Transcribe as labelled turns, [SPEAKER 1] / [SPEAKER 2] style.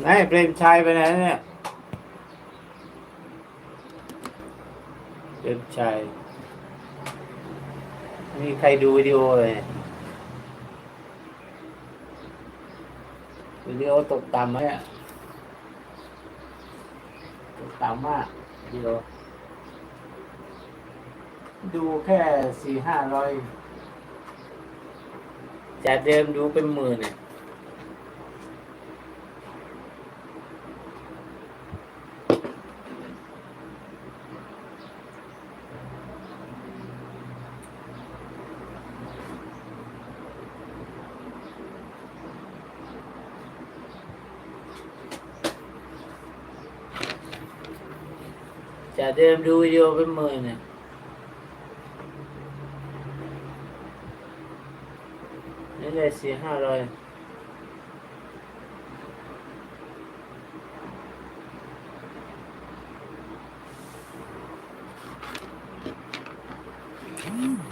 [SPEAKER 1] ไหนเปรมชัยไปไหนเนี่ยเปรมชัยม่มีใครดูวิดีโอเลยวิดีโอตกต่ำไหมอะตกต่ำมากวิดีโอดูแค่สี่ห้าร้อยจากเดิมดูเป็นหมื่นเนี่ย จากเดิมดูวิดีโอเป็นหมื่นเนี่ยนี่เลยสี่ห้าร้อยอืม